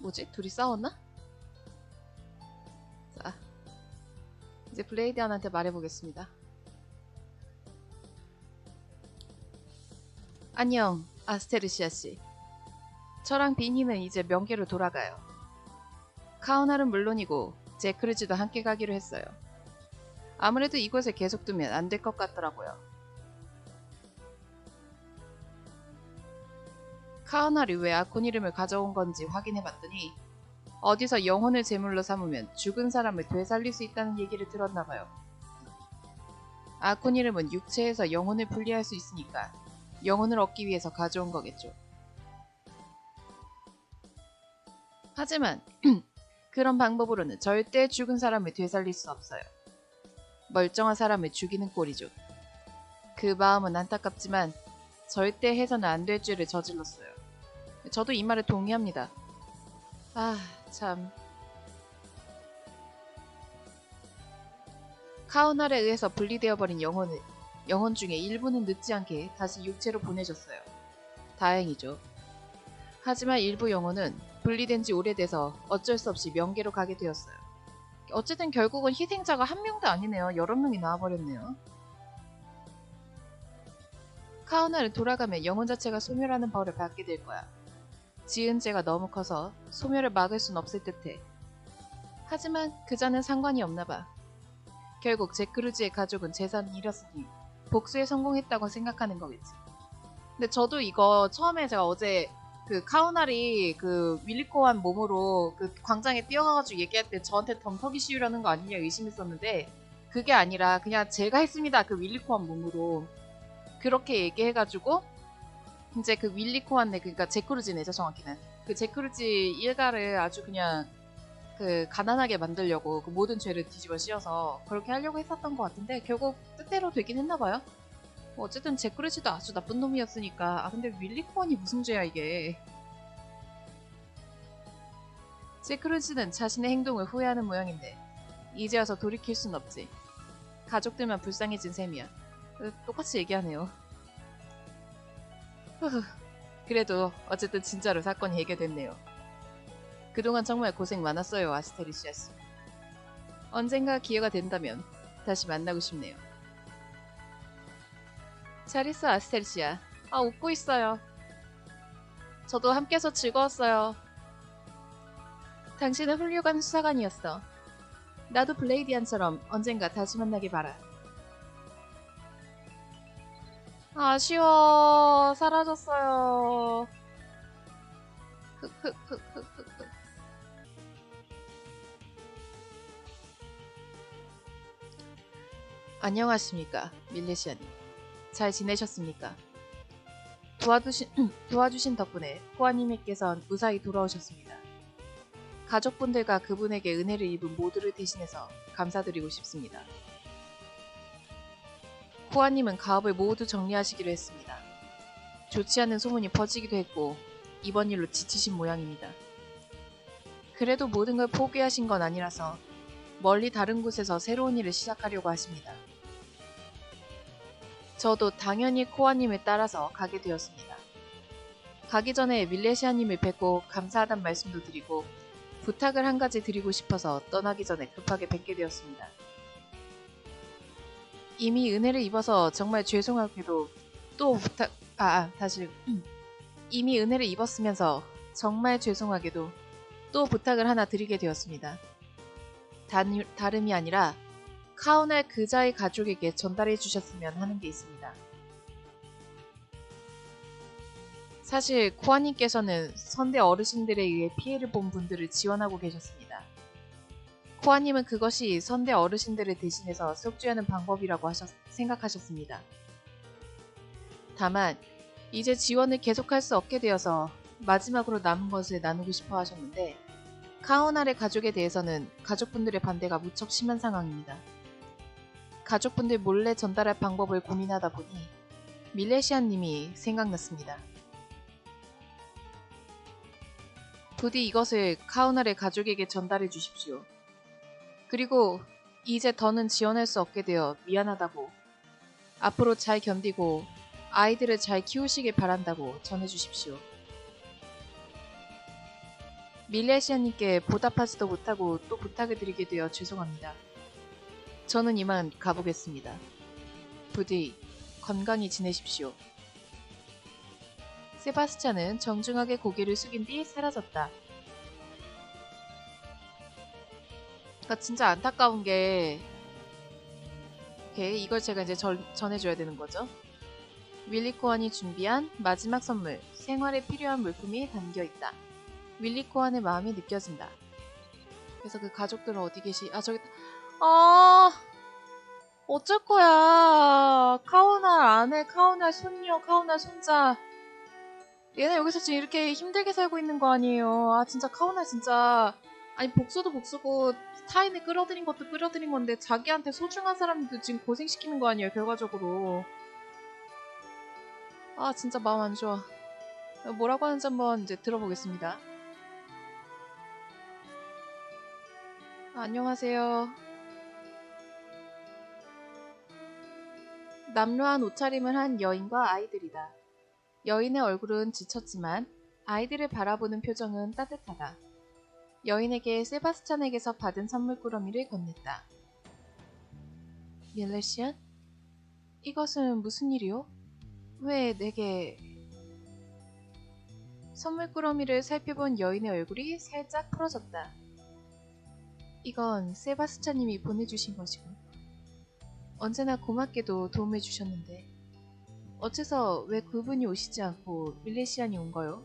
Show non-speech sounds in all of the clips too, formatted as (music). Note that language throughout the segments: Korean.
뭐지? 둘이 싸웠나? 자, 이제 블레이디안한테 말해보겠습니다. 안녕, 아스테르시아 씨. 저랑 비니는 이제 명계로 돌아가요. 카오날은 물론이고 제크르즈도 함께 가기로 했어요. 아무래도 이곳에 계속 두면 안 될 것 같더라고요. 카오날이 왜 아콘 이름을 가져온 건지 확인해 봤더니 어디서 영혼을 제물로 삼으면 죽은 사람을 되살릴 수 있다는 얘기를 들었나 봐요. 아콘 이름은 육체에서 영혼을 분리할 수 있으니까 영혼을 얻기 위해서 가져온 거겠죠. 하지만 (clears throat) 그런 방법으로는 절대 죽은 사람을 되살릴 수 없어요. 멀쩡한 사람을 죽이는 꼴이죠. 그 마음은 안타깝지만 절대 해서는 안 될 죄를 저질렀어요. 저도 이 말에 동의합니다. 아, 참. 카오날에 의해서 분리되어 버린 영혼을 영혼 중에 일부는 늦지 않게 다시 육체로 보내줬어요. 다행이죠. 하지만 일부 영혼은 분리된 지 오래돼서 어쩔 수 없이 명계로 가게 되었어요. 어쨌든 결국은 희생자가 한 명도 아니네요. 여러 명이 나와버렸네요. 카오나를 돌아가면 영혼 자체가 소멸하는 벌을 받게 될 거야. 지은 죄가 너무 커서 소멸을 막을 순 없을 듯해. 하지만 그자는 상관이 없나 봐. 결국 제크루즈의 가족은 재산을 잃었으니 복수에 성공했다고 생각하는 거겠지. 근데 저도 이거 처음에 제가 어제 그 카오날이 그 윌리코한 몸으로 그 광장에 뛰어가가지고 얘기할 때 저한테 덤터기 씌우려는 거 아니냐 의심했었는데 그게 아니라 그냥 제가 했습니다 그 윌리코한 몸으로 그렇게 얘기해가지고 이제 그 윌리 코한네 그러니까 제크루지네죠 정확히는. 그 제크루지 일가를 아주 그냥 그 가난하게 만들려고 그 모든 죄를 뒤집어 씌워서 그렇게 하려고 했었던 것 같은데 결국 뜻대로 되긴 했나 봐요. 뭐 어쨌든 제크루지도 아주 나쁜 놈이었으니까. 아 근데 윌리 코한이 무슨 죄야 이게? 제크루지는 자신의 행동을 후회하는 모양인데 이제 와서 돌이킬 순 없지. 가족들만 불쌍해진 셈이야. 어, 똑같이 얘기하네요 그래도 어쨌든 진짜로 사건이 해결됐네요. 그동안 정말 고생 많았어요 아스테리시아 씨 언젠가 기회가 된다면 다시 만나고 싶네요. 잘 있어 아스테리시아. 아 웃고 있어요. 저도 함께해서 즐거웠어요. 당신은 훌륭한 수사관이었어. 나도 블레이디안처럼 언젠가 다시 만나길 바라 아쉬워 사라졌어요 흑흑흑흑흑흑 안녕하십니까 밀레시아님 잘 지내셨습니까? 도와주신, 도와주신 덕분에 호아님께선 무사히 돌아오셨습니다. 가족분들과 그분에게 은혜를 입은 모두를 대신해서 감사드리고 싶습니다. 호아님은 가업을 모두 정리하시기로 했습니다. 좋지 않은 소문이 퍼지기도 했고 이번 일로 지치신 모양입니다. 그래도 모든 걸 포기하신 건 아니라서 멀리 다른 곳에서 새로운 일을 시작하려고 하십니다. 저도 당연히 코아님을 따라서 가게 되었습니다. 가기 전에 밀레시아님을 뵙고 감사하단 말씀도 드리고 부탁을 한 가지 드리고 싶어서 떠나기 전에 급하게 뵙게 되었습니다. 이미 은혜를 입어서 정말 죄송하게도 또 부탁 아, 아 다시 음. 이미 은혜를 입었으면서 정말 죄송하게도 또 부탁을 하나 드리게 되었습니다. 단, 다름이 아니라 카오날 그자의 가족에게 전달해 주셨으면 하는 게 있습니다. 사실 코아님께서는 선대 어르신들에 의해 피해를 본 분들을 지원하고 계셨습니다. 코아님은 그것이 선대 어르신들을 대신해서 속죄하는 방법이라고 하셨, 생각하셨습니다. 다만 이제 지원을 계속할 수 없게 되어서 마지막으로 남은 것을 나누고 싶어 하셨는데 카오날의 가족에 대해서는 가족분들의 반대가 무척 심한 상황입니다. 가족분들 몰래 전달할 방법을 고민하다 보니 밀레시안님이 생각났습니다. 부디 이것을 카오날의 가족에게 전달해 주십시오. 그리고 이제 더는 지원할 수 없게 되어 미안하다고 앞으로 잘 견디고 아이들을 잘 키우시길 바란다고 전해 주십시오. 밀레시아님께 보답하지도 못하고 또 부탁을 드리게 되어 죄송합니다. 저는 이만 가보겠습니다. 부디 건강히 지내십시오. 세바스찬은 정중하게 고개를 숙인 뒤 사라졌다. 그러니까 진짜 안타까운 게 오케이 이걸 제가 이제 전, 전해줘야 되는 거죠. 윌리 코안이 준비한 마지막 선물 생활에 필요한 물품이 담겨 있다. 윌리 코안의 마음이 느껴진다. 그래서 그 가족들은 어디 계시? 아 저기 아 어쩔 거야. 카오날 아내, 카오날 손녀, 카오날 손자. 얘네 여기서 지금 이렇게 힘들게 살고 있는 거 아니에요. 아 진짜 카오날 진짜 아니 복수도 복수고 타인을 끌어들인 것도 끌어들인 건데 자기한테 소중한 사람도 지금 고생시키는 거 아니에요 결과적으로. 아 진짜 마음 안 좋아. 뭐라고 하는지 한번 이제 들어보겠습니다. 아, 안녕하세요. 남루한 옷차림을 한 여인과 아이들이다. 여인의 얼굴은 지쳤지만 아이들을 바라보는 표정은 따뜻하다. 여인에게 세바스찬에게서 받은 선물 꾸러미를 건넸다. 밀레시안? 이것은 무슨 일이오? 왜 내게... 선물 꾸러미를 살펴본 여인의 얼굴이 살짝 풀어졌다. 이건 세바스찬님이 보내주신 것이군. 언제나 고맙게도 도움을 주셨는데 어째서 왜 그분이 오시지 않고 밀레시안이 온 거요?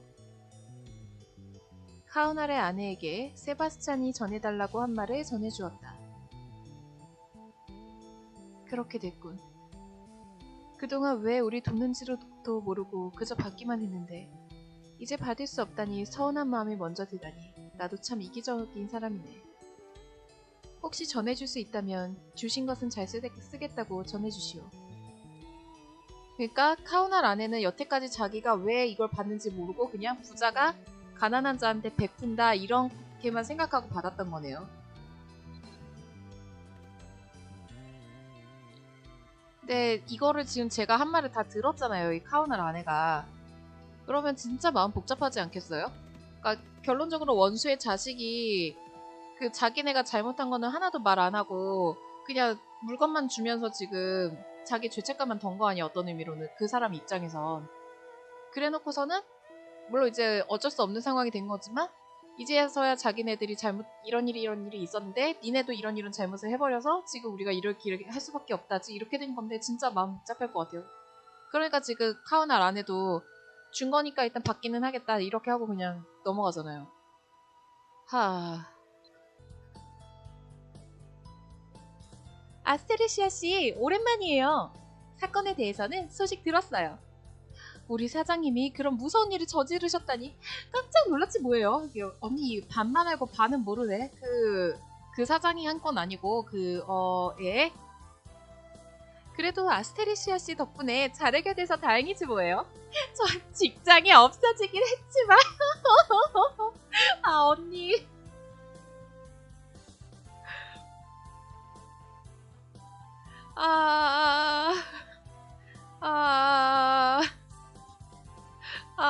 카우날의 아내에게 세바스찬이 전해달라고 한 말을 전해주었다. 그렇게 됐군. 그동안 왜 우리 돕는지도 모르고 그저 받기만 했는데 이제 받을 수 없다니 서운한 마음이 먼저 들다니 나도 참 이기적인 사람이네. 혹시 전해줄 수 있다면 주신 것은 잘 쓰, 쓰겠다고 전해주시오. 그러니까 카우날 아내는 여태까지 자기가 왜 이걸 받는지 모르고 그냥 부자가 가난한 자한테 베푼다 이렇게만 생각하고 받았던 거네요. 근데 이거를 지금 제가 한 말을 다 들었잖아요. 이 카우날 아내가. 그러면 진짜 마음 복잡하지 않겠어요? 그러니까 결론적으로 원수의 자식이 그 자기네가 잘못한 거는 하나도 말 안 하고 그냥 물건만 주면서 지금 자기 죄책감만 던 거 아니야 어떤 의미로는 그 사람 입장에선 그래 놓고서는 물론 이제 어쩔 수 없는 상황이 된 거지만 이제서야 자기네들이 잘못 이런 일이 이런 일이 있었는데 니네도 이런 이런 잘못을 해버려서 지금 우리가 이렇게 이렇게 할 수밖에 없다지 이렇게 된 건데 진짜 마음 복잡할 것 같아요 그러니까 지금 카우날 안에도 준 거니까 일단 받기는 하겠다 이렇게 하고 그냥 넘어가잖아요 하... 아스테르시아 씨, 오랜만이에요. 사건에 대해서는 소식 들었어요. 우리 사장님이 그런 무서운 일을 저지르셨다니 깜짝 놀랐지 뭐예요. 언니 반만 알고 반은 모르네. 그, 그 사장이 한 건 아니고 그, 어, 예? 그래도 아스테르시아 씨 덕분에 잘 해결돼서 다행이지 뭐예요. (laughs) 저 직장이 없어지긴 했지만. (laughs) 아, 언니. 아,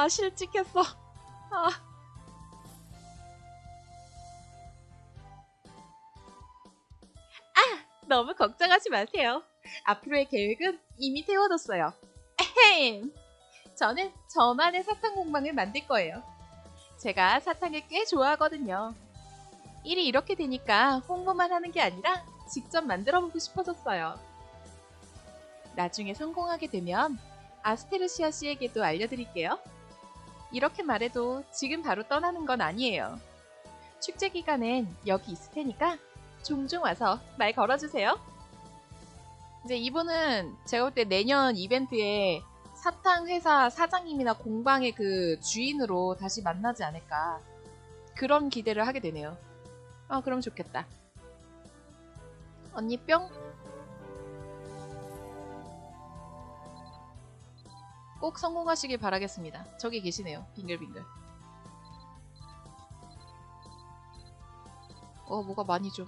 아, 실직했어. 아. 아, 너무 걱정하지 마세요. 앞으로의 계획은 이미 세워뒀어요. 에헴. 저는 저만의 사탕 공방을 만들 거예요. 제가 사탕을 꽤 좋아하거든요. 일이 이렇게 되니까 홍보만 하는 게 아니라 직접 만들어 보고 싶어졌어요. 나중에 성공하게 되면 아스테르시아 씨에게도 알려드릴게요. 이렇게 말해도 지금 바로 떠나는 건 아니에요. 축제 기간엔 여기 있을 테니까 종종 와서 말 걸어주세요. 이제 이분은 제가 볼 때 내년 이벤트에 사탕 회사 사장님이나 공방의 그 주인으로 다시 만나지 않을까 그런 기대를 하게 되네요. 아 그럼 좋겠다. 언니 뿅. 꼭 성공하시길 바라겠습니다. 저기 계시네요. 빙글빙글. 어 뭐가 많이 좀